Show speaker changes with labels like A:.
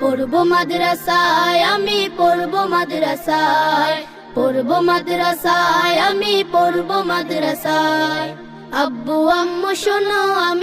A: পড়ব মাদ্রাসায় আমি পড়ব মাদ্রাসায়। পড়ব মাদ্রাসায় আমি পড়ব মাদ্রাসায়। আব্বু আম্মু শোনো আমি